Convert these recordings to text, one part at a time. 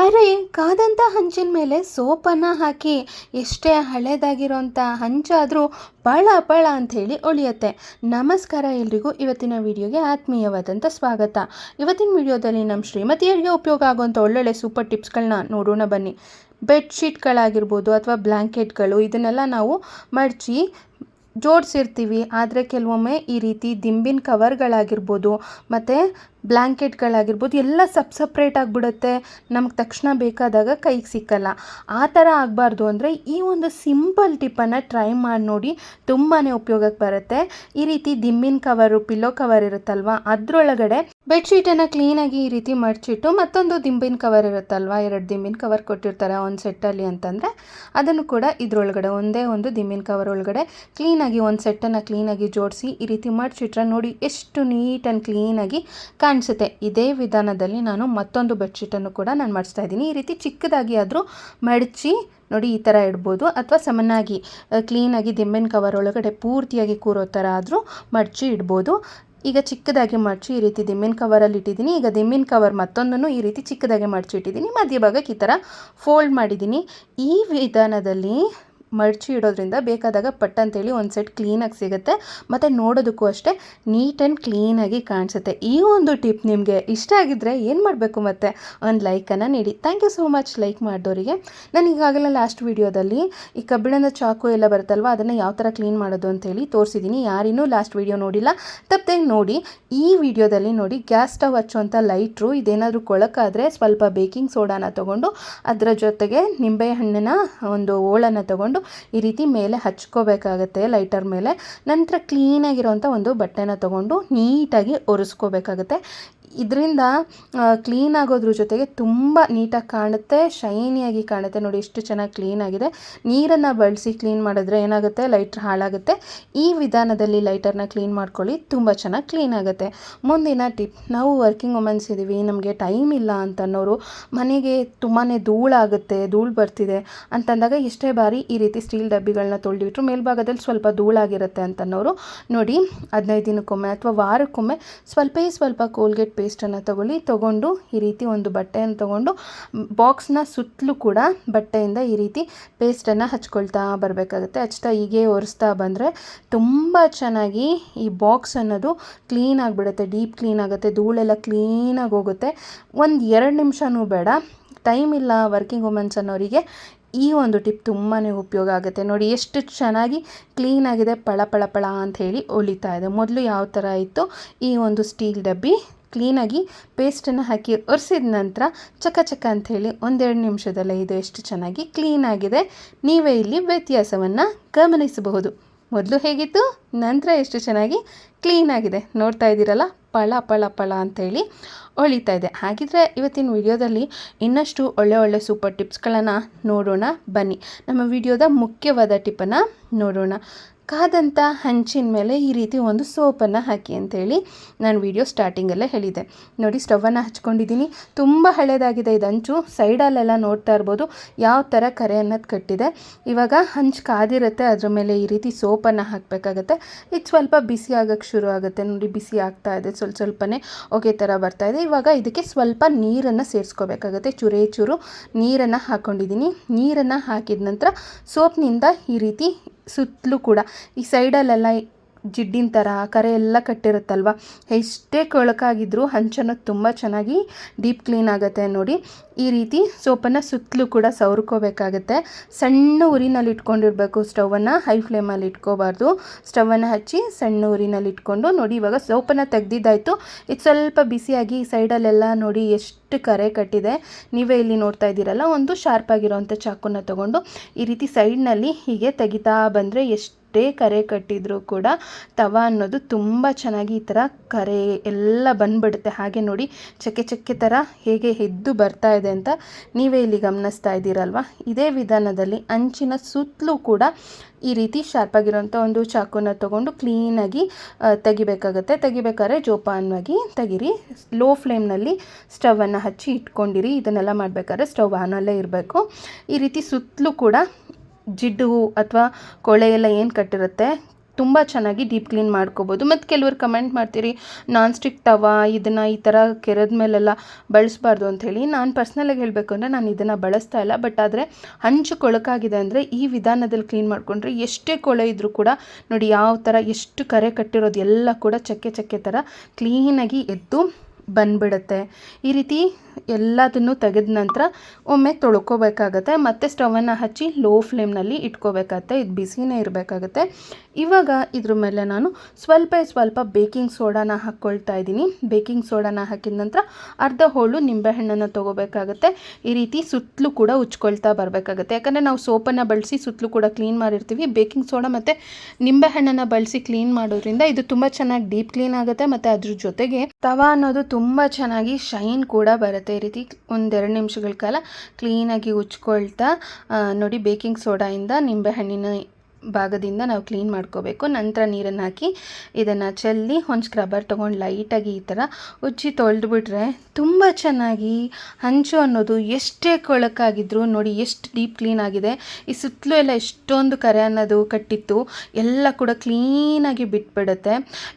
ಅರೆ ಕಾದಂಥ ಹಂಚಿನ ಮೇಲೆ ಸೋಪನ್ನು ಹಾಕಿ ಎಷ್ಟೇ ಹಳೇದಾಗಿರೋಂಥ ಹಂಚಾದರೂ ಪಳ ಪಳ ಅಂಥೇಳಿ ಉಳಿಯುತ್ತೆ ನಮಸ್ಕಾರ ಎಲ್ರಿಗೂ. ಇವತ್ತಿನ ವಿಡಿಯೋಗೆ ಆತ್ಮೀಯವಾದಂಥ ಸ್ವಾಗತ. ಇವತ್ತಿನ ವಿಡಿಯೋದಲ್ಲಿ ನಮ್ಮ ಶ್ರೀಮತಿಯರಿಗೆ ಉಪಯೋಗ ಆಗುವಂಥ ಒಳ್ಳೊಳ್ಳೆ ಸೂಪರ್ ಟಿಪ್ಸ್ಗಳನ್ನ ನೋಡೋಣ ಬನ್ನಿ. ಬೆಡ್ಶೀಟ್ಗಳಾಗಿರ್ಬೋದು ಅಥವಾ ಬ್ಲ್ಯಾಂಕೆಟ್ಗಳು ಇದನ್ನೆಲ್ಲ ನಾವು ಮಡಚಿ ಜೋಡಿಸಿರ್ತೀವಿ. ಆದರೆ ಕೆಲವೊಮ್ಮೆ ಈ ರೀತಿ ದಿಂಬಿನ ಕವರ್ಗಳಾಗಿರ್ಬೋದು, ಮತ್ತು ಬ್ಲ್ಯಾಂಕೆಟ್ಗಳಾಗಿರ್ಬೋದು ಎಲ್ಲ ಸಪ್ ಸಪ್ರೇಟ್ ಆಗಿಬಿಡುತ್ತೆ. ನಮ್ಗೆ ತಕ್ಷಣ ಬೇಕಾದಾಗ ಕೈಗೆ ಸಿಕ್ಕಲ್ಲ. ಆ ಥರ ಆಗಬಾರ್ದು ಅಂದರೆ ಈ ಒಂದು ಸಿಂಪಲ್ ಟಿಪ್ಪನ್ನು ಟ್ರೈ ಮಾಡಿ ನೋಡಿ ತುಂಬಾ ಉಪಯೋಗಕ್ಕೆ ಬರುತ್ತೆ. ಈ ರೀತಿ ದಿಂಬಿನ ಕವರು, ಪಿಲ್ಲೋ ಕವರ್ ಇರುತ್ತಲ್ವ, ಅದರೊಳಗಡೆ ಬೆಡ್ಶೀಟನ್ನು ಕ್ಲೀನಾಗಿ ಈ ರೀತಿ ಮಡಚಿಟ್ಟು ಮತ್ತೊಂದು ದಿಂಬಿನ ಕವರ್ ಇರುತ್ತಲ್ವ, ಎರಡು ದಿಂಬಿನ ಕವರ್ ಕೊಟ್ಟಿರ್ತಾರೆ ಒಂದು ಸೆಟ್ಟಲ್ಲಿ ಅಂತಂದರೆ, ಅದನ್ನು ಕೂಡ ಇದರೊಳಗಡೆ, ಒಂದೇ ಒಂದು ದಿಂಬಿನ ಕವರ್ ಒಳಗಡೆ ಕ್ಲೀನಾಗಿ ಒಂದು ಸೆಟ್ಟನ್ನು ಕ್ಲೀನಾಗಿ ಜೋಡಿಸಿ ಈ ರೀತಿ ಮಡಚಿಟ್ರೆ ನೋಡಿ ಎಷ್ಟು ನೀಟ್ ಆ್ಯಂಡ್ ಕ್ಲೀನಾಗಿ ಕಾಣಿಸುತ್ತೆ ಇದೇ ವಿಧಾನದಲ್ಲಿ ನಾನು ಮತ್ತೊಂದು ಬೆಡ್ಶೀಟನ್ನು ಕೂಡ ನಾನು ಮಾಡಿಸ್ತಾ ಇದ್ದೀನಿ. ಈ ರೀತಿ ಚಿಕ್ಕದಾಗಿ ಆದರೂ ಮಡಚಿ ನೋಡಿ ಈ ಥರ ಇಡ್ಬೋದು. ಅಥವಾ ಸಮನಾಗಿ ಕ್ಲೀನಾಗಿ ದಿಂಬಿನ ಕವರ್ ಒಳಗಡೆ ಪೂರ್ತಿಯಾಗಿ ಕೂರೋ ಥರ ಆದರೂ ಮಡಚಿ ಇಡ್ಬೋದು. ಈಗ ಚಿಕ್ಕದಾಗಿ ಮಡಚಿ ಈ ರೀತಿ ದಿಮ್ಮಿನ ಕವರಲ್ಲಿ ಇಟ್ಟಿದ್ದೀನಿ. ಈಗ ದಿಮ್ಮಿನ ಕವರ್ ಮತ್ತೊಂದನ್ನು ಈ ರೀತಿ ಚಿಕ್ಕದಾಗಿ ಮಡಚಿ ಇಟ್ಟಿದ್ದೀನಿ. ಮಧ್ಯಭಾಗಕ್ಕೆ ಈ ಥರ ಫೋಲ್ಡ್ ಮಾಡಿದ್ದೀನಿ. ಈ ವಿಧಾನದಲ್ಲಿ ಮಡಚಿ ಇಡೋದ್ರಿಂದ ಬೇಕಾದಾಗ ಪಟ್ ಅಂತೇಳಿ ಒಂದು ಸೆಟ್ ಕ್ಲೀನಾಗಿ ಸಿಗುತ್ತೆ. ಮತ್ತು ನೋಡೋದಕ್ಕೂ ಅಷ್ಟೇ ನೀಟ್ ಆ್ಯಂಡ್ ಕ್ಲೀನಾಗಿ ಕಾಣಿಸುತ್ತೆ. ಈ ಒಂದು ಟಿಪ್ ನಿಮಗೆ ಇಷ್ಟ ಆಗಿದ್ದರೆ ಏನು ಮಾಡಬೇಕು ಮತ್ತು? ಒಂದು ಲೈಕನ್ನು ನೀಡಿ. Thank you so much like ಮಾಡಿದವರಿಗೆ ನಾನು ಈಗಾಗಲೇ ಲಾಸ್ಟ್ ವೀಡಿಯೋದಲ್ಲಿ ಈ ಕಬ್ಬಿಣದ ಚಾಕು ಎಲ್ಲ ಬರುತ್ತಲ್ವ, ಅದನ್ನು ಯಾವ ಥರ ಕ್ಲೀನ್ ಮಾಡೋದು ಅಂತೇಳಿ ತೋರಿಸಿದ್ದೀನಿ ಯಾರಿನ್ನೂ ಲಾಸ್ಟ್ ವೀಡಿಯೋ ನೋಡಿಲ್ಲ. ತಪ್ಪದೆ ನೋಡಿ, ಈ ವಿಡಿಯೋದಲ್ಲಿ ನೋಡಿ ಗ್ಯಾಸ್ ಸ್ಟವ್ ಹಚ್ಚುವಂಥ ಲೈಟ್ರು ಇದೇನಾದರೂ ಕೊಳಕಾದರೆ ಸ್ವಲ್ಪ ಬೇಕಿಂಗ್ ಸೋಡಾನ ತೊಗೊಂಡು, ಅದರ ಜೊತೆಗೆ ನಿಂಬೆ ಹಣ್ಣಿನ ಒಂದು ಓಳನ್ನು ತೊಗೊಂಡು ಈ ರೀತಿ ಮೇಲೆ ಹಚ್ಕೋಬೇಕಾಗತ್ತೆ ಲೈಟರ್ ಮೇಲೆ. ನಂತರ ಕ್ಲೀನಾಗಿರೋವಂಥ ಒಂದು ಬಟ್ಟೆನ ತೊಗೊಂಡು ನೀಟಾಗಿ ಒರೆಸ್ಕೋಬೇಕಾಗತ್ತೆ. ಇದರಿಂದ ಕ್ಲೀನ್ ಆಗೋದ್ರ ಜೊತೆಗೆ ತುಂಬ ನೀಟಾಗಿ ಕಾಣುತ್ತೆ, ಶೈನಿಯಾಗಿ ಕಾಣುತ್ತೆ. ನೋಡಿ ಎಷ್ಟು ಚೆನ್ನಾಗಿ ಕ್ಲೀನ್ ಆಗಿದೆ. ನೀರನ್ನು ಬಳಸಿ ಕ್ಲೀನ್ ಮಾಡಿದ್ರೆ ಏನಾಗುತ್ತೆ? ಲೈಟ್ರ್ ಹಾಳಾಗುತ್ತೆ. ಈ ವಿಧಾನದಲ್ಲಿ ಲೈಟರ್ನ ಕ್ಲೀನ್ ಮಾಡ್ಕೊಳ್ಳಿ, ತುಂಬ ಚೆನ್ನಾಗಿ ಕ್ಲೀನ್ ಆಗುತ್ತೆ. ಮುಂದಿನ ಟಿಪ್ ನಾವು ವರ್ಕಿಂಗ್ ವುಮೆನ್ಸ್ ಇದ್ದೀವಿ, ನಮಗೆ ಟೈಮ್ ಇಲ್ಲ ಅಂತನ್ನೋರು, ಮನೆಗೆ ತುಂಬಾ ಧೂಳಾಗುತ್ತೆ ಧೂಳು ಬರ್ತಿದೆ ಅಂತಂದಾಗ ಎಷ್ಟೇ ಬಾರಿ ಈ ರೀತಿ ಸ್ಟೀಲ್ ಡಬ್ಬಿಗಳನ್ನ ತೊಳೆದಿಟ್ರು ಮೇಲ್ಭಾಗದಲ್ಲಿ ಸ್ವಲ್ಪ ಧೂಳಾಗಿರುತ್ತೆ ಅಂತನ್ನೋರು, ನೋಡಿ ಹದಿನೈದು ದಿನಕ್ಕೊಮ್ಮೆ ಅಥವಾ ವಾರಕ್ಕೊಮ್ಮೆ, ಸ್ವಲ್ಪ ಸ್ವಲ್ಪ ಕೋಲ್ಗೇಟ್ ಪೇಸ್ಟನ್ನು ತಗೊಳ್ಳಿ. ತೊಗೊಂಡು ಈ ರೀತಿ ಒಂದು ಬಟ್ಟೆಯನ್ನು ತೊಗೊಂಡು, ಬಾಕ್ಸ್ನ ಸುತ್ತಲೂ ಕೂಡ ಬಟ್ಟೆಯಿಂದ ಈ ರೀತಿ ಪೇಸ್ಟನ್ನು ಹಚ್ಕೊಳ್ತಾ ಬರಬೇಕಾಗುತ್ತೆ. ಹಚ್ತಾ ಹೀಗೆ ಒರೆಸ್ತಾ ಬಂದರೆ ತುಂಬ ಚೆನ್ನಾಗಿ ಈ ಬಾಕ್ಸ್ ಅನ್ನೋದು ಕ್ಲೀನ್ ಆಗಿಬಿಡುತ್ತೆ, ಡೀಪ್ ಕ್ಲೀನ್ ಆಗುತ್ತೆ, ಧೂಳೆಲ್ಲ ಕ್ಲೀನಾಗಿ ಹೋಗುತ್ತೆ. ಒಂದು ಎರಡು ನಿಮಿಷವೂ ಬೇಡ. ಟೈಮ್ ಇಲ್ಲ ವರ್ಕಿಂಗ್ ವುಮೆನ್ಸ್ ಅನ್ನೋರಿಗೆ ಈ ಒಂದು ಟಿಪ್ ತುಂಬಾ ಉಪಯೋಗ ಆಗುತ್ತೆ. ನೋಡಿ ಎಷ್ಟು ಚೆನ್ನಾಗಿ ಕ್ಲೀನಾಗಿದೆ ಪಳ ಪಳ ಪಳ ಅಂತ ಹೇಳಿ ಹೊಲಿತಾ ಇದೆ. ಮೊದಲು ಯಾವ ಥರ ಇತ್ತು? ಈ ಒಂದು ಸ್ಟೀಲ್ ಡಬ್ಬಿ ಕ್ಲೀನಾಗಿ ಪೇಸ್ಟನ್ನು ಹಾಕಿ ಒರೆಸಿದ ನಂತರ ಚಕ ಚಕ ಅಂಥೇಳಿ ಒಂದೆರಡು ನಿಮಿಷದಲ್ಲೇ ಇದು ಎಷ್ಟು ಚೆನ್ನಾಗಿ ಕ್ಲೀನಾಗಿದೆ ನೀವೇ ಇಲ್ಲಿ ವ್ಯತ್ಯಾಸವನ್ನು ಗಮನಿಸಬಹುದು. ಮೊದಲು ಹೇಗಿತ್ತು? ನಂತರ ಎಷ್ಟು ಚೆನ್ನಾಗಿ ಕ್ಲೀನಾಗಿದೆ ನೋಡ್ತಾ ಇದ್ದೀರಲ್ಲ? ಪಳ ಪಳ ಪಳ ಅಂಥೇಳಿ ಹೊಳಿತಾ ಇದೆ. ಹಾಗಿದ್ರೆ ಇವತ್ತಿನ ವಿಡಿಯೋದಲ್ಲಿ ಇನ್ನಷ್ಟು ಒಳ್ಳೆ ಒಳ್ಳೆ ಸೂಪರ್ ಟಿಪ್ಸ್ಗಳನ್ನು ನೋಡೋಣ. ಬನ್ನಿ. ನಮ್ಮ ವಿಡಿಯೋದ ಮುಖ್ಯವಾದ ಟಿಪ್ಪನ್ನು ನೋಡೋಣ. ಕಾದಂಥ ಹಂಚಿನ ಮೇಲೆ ಈ ರೀತಿ ಒಂದು ಸೋಪನ್ನು ಹಾಕಿ ಅಂತೇಳಿ ನಾನು ವಿಡಿಯೋ ಸ್ಟಾರ್ಟಿಂಗಲ್ಲೇ ಹೇಳಿದೆ. ನೋಡಿ ಸ್ಟವನ್ನು ಹಚ್ಕೊಂಡಿದ್ದೀನಿ. ತುಂಬ ಹಳೇದಾಗಿದೆ ಇದು ಹಂಚು ಸೈಡಲ್ಲೆಲ್ಲ ನೋಡ್ತಾ ಇರ್ಬೋದು ಯಾವ ಥರ ಕರೆ ಅನ್ನೋದು ಕಟ್ಟಿದೆ. ಇವಾಗ ಹಂಚು ಕಾದಿರುತ್ತೆ, ಅದ್ರ ಮೇಲೆ ಈ ರೀತಿ ಸೋಪನ್ನು ಹಾಕಬೇಕಾಗತ್ತೆ. ಇದು ಸ್ವಲ್ಪ ಬಿಸಿ ಆಗೋಕ್ಕೆ ಶುರು ಆಗುತ್ತೆ. ನೋಡಿ, ಬಿಸಿ ಆಗ್ತಾ ಇದೆ, ಸ್ವಲ್ಪ ಸ್ವಲ್ಪನೇ ಓಕೆ ಥರ ಬರ್ತಾ ಇದೆ. ಇವಾಗ ಇದಕ್ಕೆ ಸ್ವಲ್ಪ ನೀರನ್ನು ಸೇರಿಸ್ಕೋಬೇಕಾಗತ್ತೆ. ಚುರೇ ಚೂರು ನೀರನ್ನು ಹಾಕ್ಕೊಂಡಿದ್ದೀನಿ ನೀರನ್ನು ಹಾಕಿದ ನಂತರ ಸೋಪ್ನಿಂದ ಈ ರೀತಿ ಸುತ್ತಲೂ ಕೂಡ ಈ ಸೈಡಲ್ಲೆಲ್ಲ ಜಿಡ್ಡಿನ ಥರ, ಕರೆ ಎಲ್ಲ ಕಟ್ಟಿರುತ್ತಲ್ವ? ಎಷ್ಟೇ ಕೊಳಕಾಗಿದ್ದರೂ ಹಂಚನ್ನು ತುಂಬ ಚೆನ್ನಾಗಿ ಡೀಪ್ ಕ್ಲೀನ್ ಆಗುತ್ತೆ ನೋಡಿ. ಈ ರೀತಿ ಸೋಪನ್ನು ಸುತ್ತಲೂ ಕೂಡ ಸವರ್ಕೋಬೇಕಾಗತ್ತೆ. ಸಣ್ಣ ಊರಿನಲ್ಲಿ ಇಟ್ಕೊಂಡಿರಬೇಕು ಸ್ಟವನ್ನು, ಹೈ ಫ್ಲೇಮಲ್ಲಿ ಇಟ್ಕೋಬಾರ್ದು. ಸ್ಟವನ್ನು ಹಚ್ಚಿ ಸಣ್ಣ ಊರಿನಲ್ಲಿ ಇಟ್ಕೊಂಡು ನೋಡಿ, ಇವಾಗ ಸೋಪನ್ನು ತೆಗ್ದಿದ್ದಾಯಿತು. ಇದು ಸ್ವಲ್ಪ ಬಿಸಿಯಾಗಿ ಸೈಡಲ್ಲೆಲ್ಲ ನೋಡಿ ಎಷ್ಟು ಕರೆ ಕಟ್ಟಿದೆ. ನೀವೇ ಇಲ್ಲಿ ನೋಡ್ತಾ ಇದ್ದೀರಲ್ಲ, ಒಂದು ಶಾರ್ಪ್ ಆಗಿರೋವಂಥ ಚಾಕುನ ತೊಗೊಂಡು ಈ ರೀತಿ ಸೈಡ್ನಲ್ಲಿ ಹೀಗೆ ತೆಗಿತಾ ಬಂದರೆ ಎಷ್ಟು ಎಷ್ಟೇ ಕರೆ ಕಟ್ಟಿದರೂ ಕೂಡ ತವ ಅನ್ನೋದು ತುಂಬ ಚೆನ್ನಾಗಿ ಈ ಥರ ಕರೆ ಎಲ್ಲ ಬಂದ್ಬಿಡುತ್ತೆ. ಹಾಗೆ ನೋಡಿ, ಚಕ್ಕೆ ಚಕ್ಕೆ ಥರ ಹೇಗೆ ಎದ್ದು ಬರ್ತಾ ಇದೆ ಅಂತ ನೀವೇ ಇಲ್ಲಿ ಗಮನಿಸ್ತಾ ಇದ್ದೀರಲ್ವ? ಇದೇ ವಿಧಾನದಲ್ಲಿ ಅಂಚಿನ ಸುತ್ತಲೂ ಕೂಡ ಈ ರೀತಿ ಶಾರ್ಪಾಗಿರೋಂಥ ಒಂದು ಚಾಕುನ ತೊಗೊಂಡು ಕ್ಲೀನಾಗಿ ತೆಗಿಬೇಕಾಗತ್ತೆ. ತೆಗಿಬೇಕಾದ್ರೆ ಜೋಪಾನವಾಗಿ ತೆಗಿರಿ. ಲೋ ಫ್ಲೇಮ್ನಲ್ಲಿ ಸ್ಟವನ್ನು ಹಚ್ಚಿ ಇಟ್ಕೊಂಡಿರಿ. ಇದನ್ನೆಲ್ಲ ಮಾಡಬೇಕಾದ್ರೆ ಸ್ಟವ್ ಆನಲ್ಲೇ ಇರಬೇಕು. ಈ ರೀತಿ ಸುತ್ತಲೂ ಕೂಡ ಜಿಡ್ಡು ಅಥವಾ ಕೊಳೆ ಎಲ್ಲ ಏನು ಕಟ್ಟಿರುತ್ತೆ, ತುಂಬ ಚೆನ್ನಾಗಿ ಡೀಪ್ ಕ್ಲೀನ್ ಮಾಡ್ಕೋಬೋದು. ಮತ್ತು ಕೆಲವರು ಕಮೆಂಟ್ ಮಾಡ್ತೀರಿ ನಾನ್ ಸ್ಟಿಕ್ ತವಾ, ಇದನ್ನು ಈ ಥರ ಕೆರೆದ ಮೇಲೆಲ್ಲ ಬಳಸಬಾರ್ದು ಅಂಥೇಳಿ ನಾನು ಪರ್ಸ್ನಲಾಗಿ ಹೇಳಬೇಕು ಅಂದರೆ ನಾನು ಇದನ್ನು ಬಳಸ್ತಾ ಇಲ್ಲ, ಬಟ್ ಆದರೆ ಹಂಚು ಕೊಳಕಾಗಿದೆ ಅಂದರೆ ಈ ವಿಧಾನದಲ್ಲಿ ಕ್ಲೀನ್ ಮಾಡಿಕೊಂಡ್ರೆ ಎಷ್ಟೇ ಕೊಳೆ ಇದ್ದರೂ ಕೂಡ ನೋಡಿ ಯಾವ ಥರ ಎಷ್ಟು ಕರೆ ಕಟ್ಟಿರೋದು ಎಲ್ಲ ಕೂಡ ಚಕ್ಕೆ ಚಕ್ಕೆ ಥರ ಕ್ಲೀನಾಗಿ ಎದ್ದು ಬಂದ್ಬಿಡುತ್ತೆ. ಈ ರೀತಿ ಎಲ್ಲದನ್ನು ತೆಗೆದ ನಂತರ ಒಮ್ಮೆ ತೊಳ್ಕೊಬೇಕಾಗತ್ತೆ. ಮತ್ತು ಸ್ಟವನ್ನು ಹಚ್ಚಿ ಲೋ ಫ್ಲೇಮ್ನಲ್ಲಿ ಇಟ್ಕೋಬೇಕಾಗತ್ತೆ. ಇದು ಬಿಸಿನೇ ಇರಬೇಕಾಗತ್ತೆ. ಇವಾಗ ಇದ್ರ ಮೇಲೆ ನಾನು ಸ್ವಲ್ಪ ಸ್ವಲ್ಪ ಬೇಕಿಂಗ್ ಸೋಡಾನ ಹಾಕ್ಕೊಳ್ತಾ ಇದ್ದೀನಿ. ಬೇಕಿಂಗ್ ಸೋಡಾನ ಹಾಕಿದ ನಂತರ ಅರ್ಧ ಹೋಳು ನಿಂಬೆಹಣ್ಣನ್ನು ತೊಗೋಬೇಕಾಗತ್ತೆ. ಈ ರೀತಿ ಸುತ್ತಲೂ ಕೂಡ ಉಚ್ಕೊಳ್ತಾ ಬರಬೇಕಾಗತ್ತೆ. ಯಾಕಂದರೆ ನಾವು ಸೋಪನ್ನು ಬಳಸಿ ಸುತ್ತಲೂ ಕೂಡ ಕ್ಲೀನ್ ಮಾಡಿರ್ತೀವಿ. ಬೇಕಿಂಗ್ ಸೋಡಾ ಮತ್ತು ನಿಂಬೆಹಣ್ಣನ್ನು ಬಳಸಿ ಕ್ಲೀನ್ ಮಾಡೋದ್ರಿಂದ ಇದು ತುಂಬ ಚೆನ್ನಾಗಿ ಡೀಪ್ ಕ್ಲೀನ್ ಆಗುತ್ತೆ. ಮತ್ತು ಅದ್ರ ಜೊತೆಗೆ ತವಾ ಅನ್ನೋದು ತುಂಬ ಚೆನ್ನಾಗಿ ಶೈನ್ ಕೂಡ ಬರುತ್ತೆ ಈ ರೀತಿ ಒಂದೆರಡು ನಿಮಿಷಗಳ ಕಾಲ ಕ್ಲೀನಾಗಿ ಉಜ್ಕೊಳ್ತಾ ನೋಡಿ ಬೇಕಿಂಗ್ ಸೋಡಾಯಿಂದ ನಿಂಬೆಹಣ್ಣಿನ ಭಾಗದಿಂದ ನಾವು ಕ್ಲೀನ್ ಮಾಡ್ಕೋಬೇಕು. ನಂತರ ನೀರನ್ನು ಹಾಕಿ ಇದನ್ನು ಚೆಲ್ಲಿ ಒಂದು ಸ್ಕ್ರಬ್ಬರ್ ತೊಗೊಂಡು ಲೈಟಾಗಿ ಈ ಥರ ಉಜ್ಜಿ ತೊಳೆದ್ಬಿಟ್ರೆ ತುಂಬ ಚೆನ್ನಾಗಿ ಹಂಚು ಅನ್ನೋದು ಎಷ್ಟೇ ಕೊಳಕಾಗಿದ್ದರೂ ನೋಡಿ ಎಷ್ಟು ಡೀಪ್ ಕ್ಲೀನ್ ಆಗಿದೆ. ಈ ಸುತ್ತಲೂ ಎಲ್ಲ ಎಷ್ಟೊಂದು ಕರೆ ಅನ್ನೋದು ಕಟ್ಟಿತ್ತು. ಎಲ್ಲ ಕೂಡ ಕ್ಲೀನಾಗಿ ಬಿಟ್ಬಿಡುತ್ತೆ.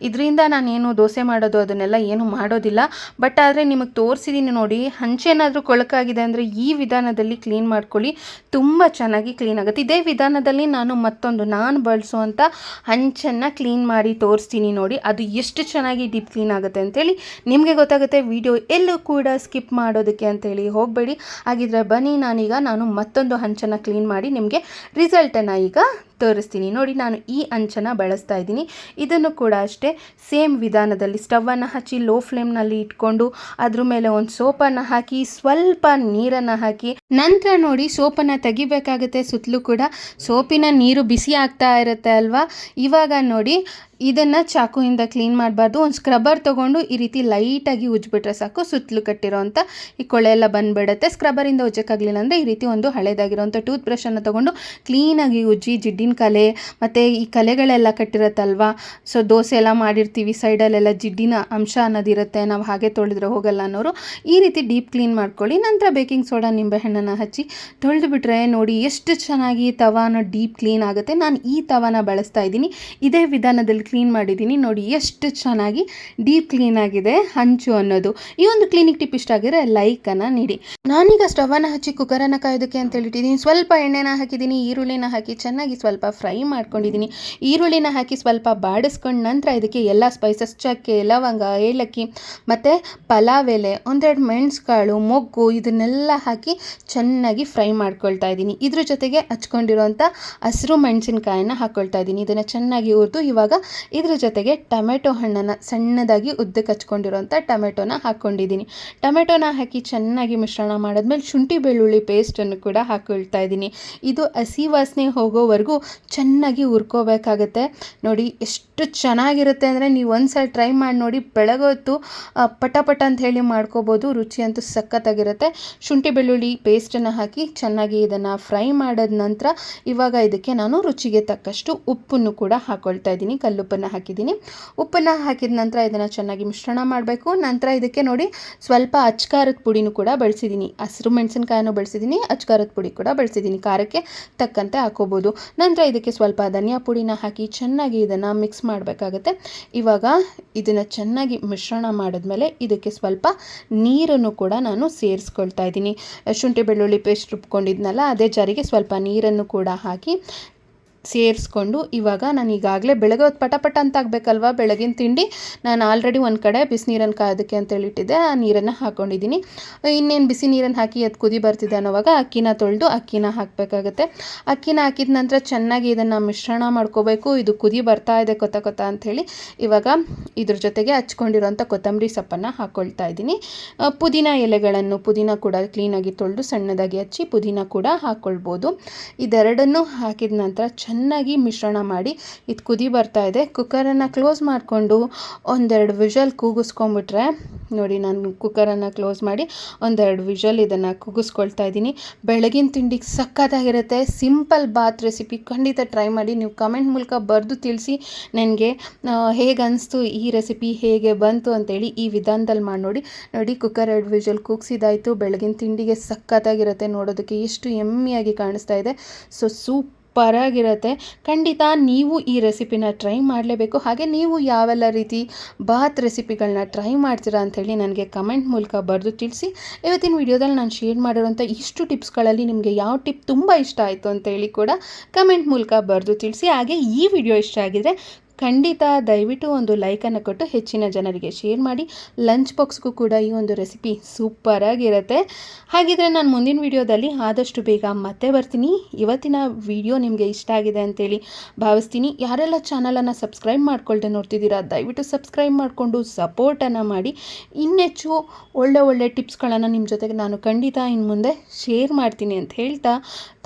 ಇದರಿಂದ ನಾನೇನು ದೋಸೆ ಮಾಡೋದು ಅದನ್ನೆಲ್ಲ ಏನು ಮಾಡೋದಿಲ್ಲ. ಬಟ್ ಆದರೆ ನಿಮಗೆ ತೋರಿಸಿದ್ದೀನಿ ನೋಡಿ ಹಂಚೇನಾದರೂ ಕೊಳಕಾಗಿದೆ ಅಂದರೆ ಈ ವಿಧಾನದಲ್ಲಿ ಕ್ಲೀನ್ ಮಾಡ್ಕೊಳ್ಳಿ. ತುಂಬ ಚೆನ್ನಾಗಿ ಕ್ಲೀನ್ ಆಗುತ್ತೆ. ಇದೇ ವಿಧಾನದಲ್ಲಿ ನಾನು ಮತ್ತೊಂದು ಮತ್ತೊಂದು ನಾನು ಬಳಸುವಂಥ ಹಂಚನ್ನು ಕ್ಲೀನ್ ಮಾಡಿ ತೋರಿಸ್ತೀನಿ ನೋಡಿ. ಅದು ಎಷ್ಟು ಚೆನ್ನಾಗಿ ಡೀಪ್ ಕ್ಲೀನ್ ಆಗುತ್ತೆ ಅಂತೇಳಿ ನಿಮಗೆ ಗೊತ್ತಾಗುತ್ತೆ. ವಿಡಿಯೋ ಎಲ್ಲೂ ಕೂಡ ಸ್ಕಿಪ್ ಮಾಡೋದಕ್ಕೆ ಅಂತೇಳಿ ಹೋಗಬೇಡಿ. ಹಾಗಿದ್ರೆ ಬನ್ನಿ ನಾನೀಗ, ನಾನು ಮತ್ತೊಂದು ಹಂಚನ್ನು ಕ್ಲೀನ್ ಮಾಡಿ ನಿಮಗೆ ರಿಸಲ್ಟನ್ನು ಈಗ ತೋರಿಸ್ತೀನಿ. ನೋಡಿ, ನಾನು ಈ ಅಂಚನ ಬಳಸ್ತಾ ಇದ್ದೀನಿ. ಇದನ್ನು ಕೂಡ ಅಷ್ಟೇ ಸೇಮ್ ವಿಧಾನದಲ್ಲಿ ಸ್ಟವನ್ನು ಹಚ್ಚಿ ಲೋ ಫ್ಲೇಮ್ನಲ್ಲಿ ಇಟ್ಕೊಂಡು ಅದ್ರ ಮೇಲೆ ಒಂದು ಸೋಪನ್ನು ಹಾಕಿ, ಸ್ವಲ್ಪ ನೀರನ್ನು ಹಾಕಿ, ನಂತರ ನೋಡಿ ಸೋಪನ್ನು ತೆಗಿಬೇಕಾಗುತ್ತೆ. ಸುತ್ತಲೂ ಕೂಡ ಸೋಪಿನ ನೀರು ಬಿಸಿ ಆಗ್ತಾ ಇರುತ್ತೆ ಅಲ್ವಾ? ಇವಾಗ ನೋಡಿ ಇದನ್ನು ಚಾಕುವಿಂದ ಕ್ಲೀನ್ ಮಾಡಬಾರ್ದು. ಒಂದು ಸ್ಕ್ರಬ್ಬರ್ ತೊಗೊಂಡು ಈ ರೀತಿ ಲೈಟಾಗಿ ಉಜ್ಬಿಟ್ರೆ ಸಾಕು, ಸುತ್ತಲೂ ಕಟ್ಟಿರೋಂಥ ಈ ಕೊಳೆ ಎಲ್ಲ ಬಂದುಬಿಡುತ್ತೆ. ಸ್ಕ್ರಬ್ಬರಿಂದ ಉಜ್ಜಕ್ಕಾಗಲಿಲ್ಲ ಅಂದರೆ ಈ ರೀತಿ ಒಂದು ಹಳೇದಾಗಿರೋಂಥ ಟೂತ್ ಬ್ರಷನ್ನು ತೊಗೊಂಡು ಕ್ಲೀನಾಗಿ ಉಜ್ಜಿ, ಜಿಡ್ಡಿನ ಕಲೆ ಮತ್ತು ಈ ಕಲೆಗಳೆಲ್ಲ ಕಟ್ಟಿರುತ್ತಲ್ವ? ಸೊ ದೋಸೆ ಎಲ್ಲ ಮಾಡಿರ್ತೀವಿ, ಸೈಡಲ್ಲೆಲ್ಲ ಜಿಡ್ಡಿನ ಅಂಶ ಅನ್ನೋದಿರುತ್ತೆ. ನಾವು ಹಾಗೆ ತೊಳೆದ್ರೆ ಹೋಗಲ್ಲ ಅನ್ನೋರು ಈ ರೀತಿ ಡೀಪ್ ಕ್ಲೀನ್ ಮಾಡ್ಕೊಳ್ಳಿ. ನಂತರ ಬೇಕಿಂಗ್ ಸೋಡಾ ನಿಂಬೆಹಣ್ಣನ್ನು ಹಚ್ಚಿ ತೊಳೆದು ಬಿಟ್ರೆ ನೋಡಿ ಎಷ್ಟು ಚೆನ್ನಾಗಿ ತವಾನ ಡೀಪ್ ಕ್ಲೀನ್ ಆಗುತ್ತೆ. ನಾನು ಈ ತವಾನ ಬಳಸ್ತಾ ಇದ್ದೀನಿ. ಇದೇ ವಿಧಾನದಲ್ಲಿ ಕ್ಲೀನ್ ಮಾಡಿದ್ದೀನಿ. ನೋಡಿ, ಎಷ್ಟು ಚೆನ್ನಾಗಿ ಡೀಪ್ ಕ್ಲೀನ್ ಆಗಿದೆ ಹಂಚು ಅನ್ನೋದು. ಈ ಒಂದು ಕ್ಲೀನಿಕ್ ಟಿಪ್ ಇಷ್ಟ ಆಗಿದ್ರೆ ಲೈಕನ್ನು ನೀಡಿ. ನಾನೀಗ ಸ್ಟವನ್ನು ಹಚ್ಚಿ ಕುಕ್ಕರನ್ನು ಕಾಯೋದಕ್ಕೆ ಅಂತ ಹೇಳಿಟ್ಟಿದ್ದೀನಿ. ಸ್ವಲ್ಪ ಎಣ್ಣೆನ ಹಾಕಿದ್ದೀನಿ, ಈರುಳ್ಳಿನ ಹಾಕಿ ಚೆನ್ನಾಗಿ ಸ್ವಲ್ಪ ಫ್ರೈ ಮಾಡ್ಕೊಂಡಿದ್ದೀನಿ. ಈರುಳ್ಳಿನ ಹಾಕಿ ಸ್ವಲ್ಪ ಬಾಡಿಸ್ಕೊಂಡ ನಂತರ ಇದಕ್ಕೆ ಎಲ್ಲ ಸ್ಪೈಸಸ್ ಚಕ್ಕೆ, ಲವಂಗ, ಏಲಕ್ಕಿ, ಮತ್ತು ಪಲಾವ್ ಎಲೆ, ಒಂದೆರಡು ಮೆಣಸುಕಾಳು, ಮೊಗ್ಗು ಇದನ್ನೆಲ್ಲ ಹಾಕಿ ಚೆನ್ನಾಗಿ ಫ್ರೈ ಮಾಡ್ಕೊಳ್ತಾ ಇದ್ದೀನಿ. ಇದ್ರ ಜೊತೆಗೆ ಹಚ್ಕೊಂಡಿರುವಂಥ ಹಸಿರು ಮೆಣಸಿನ್ಕಾಯನ್ನ ಹಾಕ್ಕೊಳ್ತಾ ಇದ್ದೀನಿ. ಇದನ್ನು ಚೆನ್ನಾಗಿ ಹುರಿದು ಇವಾಗ ಇದ್ರ ಜೊತೆಗೆ ಟೊಮೆಟೊ ಹಣ್ಣನ್ನು ಸಣ್ಣದಾಗಿ ಉದ್ದಕ್ಕೆ ಹಚ್ಕೊಂಡಿರೋಂಥ ಟೊಮೆಟೊನ ಹಾಕ್ಕೊಂಡಿದ್ದೀನಿ ಟೊಮೆಟೊನ ಹಾಕಿ ಚೆನ್ನಾಗಿ ಮಿಶ್ರಣ ಮಾಡಿದ್ಮೇಲೆ ಶುಂಠಿ ಬೆಳ್ಳುಳ್ಳಿ ಪೇಸ್ಟನ್ನು ಕೂಡ ಹಾಕೊಳ್ತಾ ಇದ್ದೀನಿ. ಇದು ಹಸಿ ವಾಸನೆ ಹೋಗೋವರೆಗೂ ಚೆನ್ನಾಗಿ ಹುರ್ಕೋಬೇಕಾಗತ್ತೆ. ನೋಡಿ, ಎಷ್ಟು ಚೆನ್ನಾಗಿರುತ್ತೆ ಅಂದರೆ ನೀವು ಒಂದು ಸಲ ಟ್ರೈ ಮಾಡಿ ನೋಡಿ, ಬೆಳಗೊತ್ತು ಪಟಪಟ ಪಟ ಪಟ ಅಂತ ಹೇಳಿ ಮಾಡ್ಕೋಬೋದು. ರುಚಿ ಅಂತೂ ಸಖತ್ತಾಗಿರುತ್ತೆ. ಶುಂಠಿ ಬೆಳ್ಳುಳ್ಳಿ ಪೇಸ್ಟನ್ನು ಹಾಕಿ ಚೆನ್ನಾಗಿ ಇದನ್ನು ಫ್ರೈ ಮಾಡಿದ ನಂತರ ಇವಾಗ ಇದಕ್ಕೆ ನಾನು ರುಚಿಗೆ ತಕ್ಕಷ್ಟು ಉಪ್ಪನ್ನು ಕೂಡ ಹಾಕ್ಕೊಳ್ತಾ ಇದ್ದೀನಿ. ಕಲ್ಲುಪ್ಪನ್ನು ಹಾಕಿದ್ದೀನಿ. ಉಪ್ಪನ್ನು ಹಾಕಿದ ನಂತರ ಇದನ್ನು ಚೆನ್ನಾಗಿ ಮಿಶ್ರಣ ಮಾಡಬೇಕು. ನಂತರ ಇದಕ್ಕೆ ನೋಡಿ ಸ್ವಲ್ಪ ಅಚ್ಕಾರದ ಪುಡಿನೂ ಕೂಡ ಬಳಸಿದ್ದೀನಿ. ಹಸಿರು ಮೆಣಸಿನ್ಕಾಯನ್ನು ಬಳಸಿದ್ದೀನಿ. ಅಚ್ಕಾರದ ಪುಡಿ ಕೂಡ ಬಳಸಿದ್ದೀನಿ. ಖಾರಕ್ಕೆ ತಕ್ಕಂತೆ ಹಾಕೋಬೋದು. ನಂತರ ಇದಕ್ಕೆ ಸ್ವಲ್ಪ ಧನಿಯಾ ಪುಡಿನ ಹಾಕಿ ಚೆನ್ನಾಗಿ ಇದನ್ನು ಮಿಕ್ಸ್ ಮಾಡಬೇಕಾಗತ್ತೆ. ಇವಾಗ ಇದನ್ನು ಚೆನ್ನಾಗಿ ಮಿಶ್ರಣ ಮಾಡಿದ್ಮೇಲೆ ಇದಕ್ಕೆ ಸ್ವಲ್ಪ ನೀರನ್ನು ಕೂಡ ನಾನು ಸೇರಿಸ್ಕೊಳ್ತಾ ಇದ್ದೀನಿ. ಶುಂಠಿ ಬೆಳ್ಳುಳ್ಳಿ ಪೇಸ್ಟ್ ರುಬ್ಕೊಂಡಿದ್ನಲ್ಲ, ಅದೇ ಜಾರಿಗೆ ಸ್ವಲ್ಪ ನೀರನ್ನು ಕೂಡ ಹಾಕಿ ಸೇರಿಸ್ಕೊಂಡು ಇವಾಗ ನಾನು ಈಗಾಗಲೇ ಬೆಳಗ್ಗೆ ಹೊತ್ತು ಪಟ ಪಟ ಅಂತ ಆಗಬೇಕಲ್ವ? ಬೆಳಗಿನ ತಿಂಡಿ. ನಾನು ಆಲ್ರೆಡಿ ಒಂದು ಕಡೆ ಬಿಸಿನೀರನ್ನು ಕಾಯೋದಕ್ಕೆ ಅಂತೇಳಿಟ್ಟಿದ್ದೆ ಆ ನೀರನ್ನು ಹಾಕ್ಕೊಂಡಿದ್ದೀನಿ ಇನ್ನೇನು ಬಿಸಿ ನೀರನ್ನು ಹಾಕಿ ಅದು ಕುದಿ ಬರ್ತಿದೆ ಅನ್ನೋವಾಗ ಅಕ್ಕಿನ ತೊಳೆದು ಅಕ್ಕಿನ ಹಾಕಬೇಕಾಗತ್ತೆ. ಅಕ್ಕಿನ ಹಾಕಿದ ನಂತರ ಚೆನ್ನಾಗಿ ಇದನ್ನು ಮಿಶ್ರಣ ಮಾಡ್ಕೋಬೇಕು. ಇದು ಕುದಿ ಬರ್ತಾ ಇದೆ ಕೊತ್ತ ಕೊತ್ತ ಅಂಥೇಳಿ ಇವಾಗ ಇದ್ರ ಜೊತೆಗೆ ಹಚ್ಕೊಂಡಿರೋಂಥ ಕೊತ್ತಂಬರಿ ಸೊಪ್ಪನ್ನು ಹಾಕ್ಕೊಳ್ತಾ ಇದ್ದೀನಿ. ಪುದೀನ ಎಲೆಗಳನ್ನು ಪುದೀನ ಕೂಡ ಕ್ಲೀನಾಗಿ ತೊಳೆದು ಸಣ್ಣದಾಗಿ ಹಚ್ಚಿ ಪುದೀನ ಕೂಡ ಹಾಕ್ಕೊಳ್ಬೋದು ಇದೆರಡನ್ನು ಹಾಕಿದ ನಂತರ ಚೆನ್ನಾಗಿ ಮಿಶ್ರಣ ಮಾಡಿ ಇದು ಕುದಿ ಬರ್ತಾ ಇದೆ. ಕುಕ್ಕರನ್ನು ಕ್ಲೋಸ್ ಮಾಡಿಕೊಂಡು ಒಂದೆರಡು ವಿಷಲ್ ಕೂಗಿಸ್ಕೊಂಬಿಟ್ರೆ ನೋಡಿ ನಾನು ಕುಕ್ಕರನ್ನು ಕ್ಲೋಸ್ ಮಾಡಿ ಒಂದೆರಡು ವಿಷಲ್ ಇದನ್ನು ಕೂಗಿಸ್ಕೊಳ್ತಾ ಇದ್ದೀನಿ. ಬೆಳಗಿನ ತಿಂಡಿಗೆ ಸಖತ್ತಾಗಿರುತ್ತೆ. ಸಿಂಪಲ್ ಬಾತ್ ರೆಸಿಪಿ ಖಂಡಿತ ಟ್ರೈ ಮಾಡಿ. ನೀವು ಕಮೆಂಟ್ ಮೂಲಕ ಬರೆದು ತಿಳಿಸಿ ನನಗೆ ಹೇಗೆ ಅನಿಸ್ತು ಈ ರೆಸಿಪಿ ಹೇಗೆ ಬಂತು ಅಂತೇಳಿ ಈ ವಿಧಾನದಲ್ಲಿ ಮಾಡಿ ನೋಡಿ. ನೋಡಿ ಕುಕ್ಕರ್ ಎರಡು ವಿಷಲ್ ಕೂಗಿಸಿದಾಯಿತು. ಬೆಳಗಿನ ತಿಂಡಿಗೆ ಸಖತ್ತಾಗಿರುತ್ತೆ. ನೋಡೋದಕ್ಕೆ ಎಷ್ಟು ಎಮ್ಮಿಯಾಗಿ ಕಾಣಿಸ್ತಾ ಇದೆ. ಸೊ ಸೂಪ್ ಸೂಪರಾಗಿರುತ್ತೆ ಖಂಡಿತ ನೀವು ಈ ರೆಸಿಪಿನ ಟ್ರೈ ಮಾಡಲೇಬೇಕು. ಹಾಗೆ ನೀವು ಯಾವೆಲ್ಲ ರೀತಿ ಬಾತ್ ರೆಸಿಪಿಗಳನ್ನ ಟ್ರೈ ಮಾಡ್ತೀರಾ ಅಂಥೇಳಿ ನನಗೆ ಕಮೆಂಟ್ ಮೂಲಕ ಬರೆದು ತಿಳಿಸಿ. ಇವತ್ತಿನ ವಿಡಿಯೋದಲ್ಲಿ ನಾನು ಶೇರ್ ಮಾಡಿರೋಂಥ ಇಷ್ಟು ಟಿಪ್ಸ್ಗಳಲ್ಲಿ ನಿಮಗೆ ಯಾವ ಟಿಪ್ ತುಂಬ ಇಷ್ಟ ಆಯಿತು ಅಂತೇಳಿ ಕೂಡ ಕಮೆಂಟ್ ಮೂಲಕ ಬರೆದು ತಿಳಿಸಿ. ಹಾಗೆ ಈ ವಿಡಿಯೋ ಇಷ್ಟ ಆಗಿದರೆ ಖಂಡಿತ ದಯವಿಟ್ಟು ಒಂದು ಲೈಕನ್ನು ಕೊಟ್ಟು ಹೆಚ್ಚಿನ ಜನರಿಗೆ ಶೇರ್ ಮಾಡಿ ಲಂಚ್ ಬಾಕ್ಸ್ಗೂ ಕೂಡ ಈ ಒಂದು ರೆಸಿಪಿ ಸೂಪರಾಗಿರುತ್ತೆ ಹಾಗಿದ್ರೆ ನಾನು ಮುಂದಿನ ವಿಡಿಯೋದಲ್ಲಿ ಆದಷ್ಟು ಬೇಗ ಮತ್ತೆ ಬರ್ತೀನಿ. ಇವತ್ತಿನ ವಿಡಿಯೋ ನಿಮಗೆ ಇಷ್ಟ ಆಗಿದೆ ಅಂತೇಳಿ ಭಾವಿಸ್ತೀನಿ. ಯಾರೆಲ್ಲ ಚಾನಲನ್ನು ಸಬ್ಸ್ಕ್ರೈಬ್ ಮಾಡ್ಕೊಳ್ದೆ ನೋಡ್ತಿದ್ದೀರಾ, ದಯವಿಟ್ಟು ಸಬ್ಸ್ಕ್ರೈಬ್ ಮಾಡಿಕೊಂಡು ಸಪೋರ್ಟನ್ನು ಮಾಡಿ. ಇನ್ನೆಚ್ಚು ಒಳ್ಳೆ ಒಳ್ಳೆ ಟಿಪ್ಸ್ಗಳನ್ನು ನಿಮ್ಮ ಜೊತೆಗೆ ನಾನು ಖಂಡಿತ ಇನ್ನು ಮುಂದೆ ಶೇರ್ ಮಾಡ್ತೀನಿ ಅಂತ ಹೇಳ್ತಾ,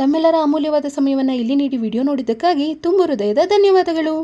ತಮ್ಮೆಲ್ಲರ ಅಮೂಲ್ಯವಾದ ಸಮಯವನ್ನು ಇಲ್ಲಿ ನೀಡಿ ವಿಡಿಯೋ ನೋಡಿದ್ದಕ್ಕಾಗಿ ತುಂಬ ಹೃದಯದ ಧನ್ಯವಾದಗಳು.